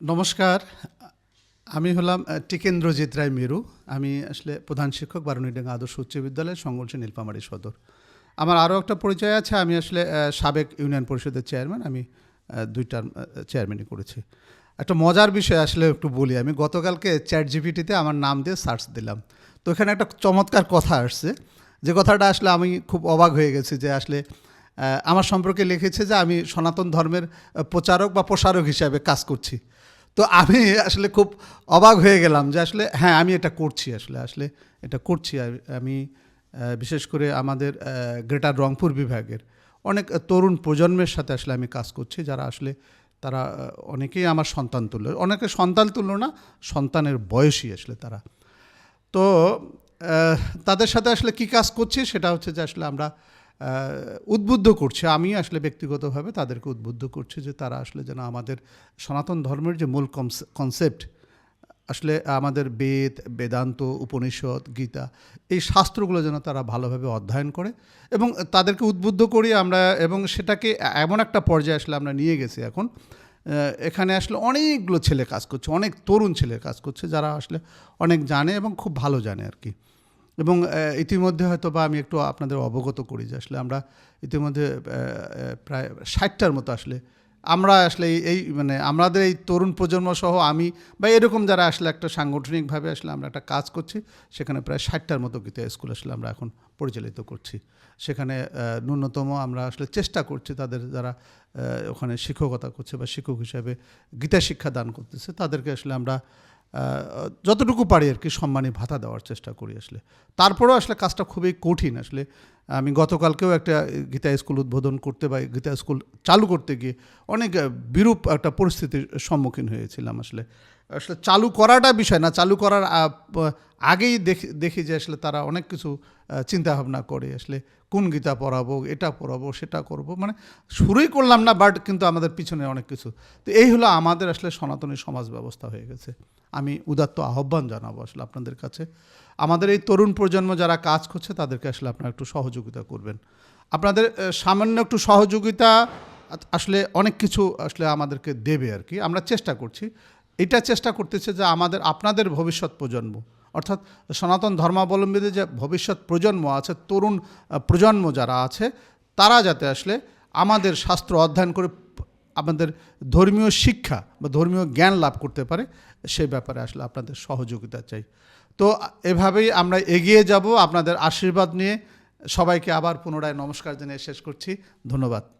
নমস্কার। আমি হলাম টিকেন্দ্রজিৎ রায় মেরু। আমি আসলে প্রধান শিক্ষক বারুণীডাঙ্গা আদর্শ উচ্চ বিদ্যালয় সংগঠন নীলফামারী সদর। আমার আরও একটা পরিচয় আছে। আমি আসলে সাবেক ইউনিয়ন পরিষদের চেয়ারম্যান। আমি দুই টার্ম চেয়ারম্যানই করেছি। একটা মজার বিষয় আসলে একটু বলি। আমি গতকালকে চ্যাট জিপিটিতে আমার নাম দিয়ে সার্চ দিলাম। তো এখানে একটা চমৎকার কথা আসছে। যে কথাটা আসলে আমি খুব অবাক হয়ে গেছি যে আসলে আমার সম্পর্কে লিখেছে যে আমি সনাতন ধর্মের প্রচারক বা প্রসারক হিসাবে কাজ করছি। তো আমি আসলে খুব অবাক হয়ে গেলাম যে আসলে হ্যাঁ আমি এটা করছি আসলে আসলে এটা করছি। আমি বিশেষ করে আমাদের গ্রেটার রংপুর বিভাগের অনেক তরুণ প্রজন্মের সাথে আসলে আমি কাজ করছি, যারা আসলে, তারা অনেকেই আমার সন্তান তুল্য, অনেকে সন্তান তুল্য না, সন্তানের বয়সী আসলে তারা। তো তাদের সাথে আসলে কি কাজ করছি সেটা হচ্ছে যে আসলে আমরা উদ্বুদ্ধ করছে আমি আসলে ব্যক্তিগতভাবে তাদেরকে উদ্বুদ্ধ করছি যে তারা আসলে যেন আমাদের সনাতন ধর্মের যে মূল কনসেপ্ট আসলে আমাদের বেদ, বেদান্ত, উপনিষদ, গীতা, এই শাস্ত্রগুলো যেন তারা ভালোভাবে অধ্যয়ন করে এবং তাদেরকে উদ্বুদ্ধ করি আমরা এবং সেটাকে এমন একটা পর্যায়ে আসলে আমরা নিয়ে গেছি এখন এখানে আসলে অনেকগুলো ছেলে কাজ করছে, অনেক তরুণ ছেলে কাজ করছে যারা আসলে অনেক জানে এবং খুব ভালো জানে আর কি। এবং ইতিমধ্যে হয়তো বা আমি একটু আপনাদের অবগত করি যে আসলে আমরা ইতিমধ্যে প্রায় ষাটটার মতো আসলে, আমরা আসলে এই- মানে আমাদের এই তরুণ প্রজন্ম সহ আমি বা এরকম যারা আসলে একটা সাংগঠনিকভাবে আসলে আমরা একটা কাজ করছি, সেখানে প্রায় ষাটটার মতো গীতা স্কুল আসলে আমরা এখন পরিচালিত করছি। সেখানে ন্যূনতম আমরা আসলে চেষ্টা করছি তাদের যারা ওখানে শিক্ষকতা করছে বা শিক্ষক হিসাবে গীতা শিক্ষা দান করতেছে, তাদেরকে আসলে আমরা যতটুকু পারি আর কি সম্মানী ভাতা দেওয়ার চেষ্টা করি আসলে। তারপরেও আসলে কাজটা খুবই কঠিন আসলে। আমি গতকালকেও একটা গীতা স্কুল উদ্বোধন করতে বা গীতা স্কুল চালু করতে গিয়ে অনেক বিরূপ একটা পরিস্থিতির সম্মুখীন হয়েছিলাম আসলে। আসলে চালু করাটা বিষয় না, চালু করার আগেই দেখি দেখি যে আসলে তারা অনেক কিছু চিন্তা ভাবনা করে আসলে, কোন গীতা পড়াবো, এটা পড়াবো, সেটা করব। মানে শুরুই করলাম না, বাট কিন্তু আমাদের পিছনে অনেক কিছু। তো এই হলো আমাদের আসলে সনাতনী সমাজ ব্যবস্থা হয়ে গেছে। আমি উদাত্ত আহ্বান জানাব আসলে আপনাদের কাছে। আমাদের এই তরুণ প্রজন্ম যারা কাজ করছে, তাদেরকে আসলে আপনারা একটু সহযোগিতা করবেন। আপনাদের সামান্য একটু সহযোগিতা আসলে অনেক কিছু আসলে আমাদেরকে দেবে আর কি। আমরা চেষ্টা করছি। এটা চেষ্টা করতেছে যে আমাদের, আপনাদের ভবিষ্যৎ প্রজন্ম, অর্থাৎ সনাতন ধর্মাবলম্বীদের যে ভবিষ্যৎ প্রজন্ম আছে, তরুণ প্রজন্ম যারা আছে, তারা যাতে আসলে আমাদের শাস্ত্র অধ্যয়ন করে আমাদের ধর্মীয় শিক্ষা বা ধর্মীয় জ্ঞান লাভ করতে পারে, সে ব্যাপারে আসলে আপনাদের সহযোগিতা চাই। তো এভাবেই আমরা এগিয়ে যাব। আপনাদের আশীর্বাদ নিয়ে সবাইকে আবার পুনরায় নমস্কার জানিয়ে শেষ করছি। ধন্যবাদ।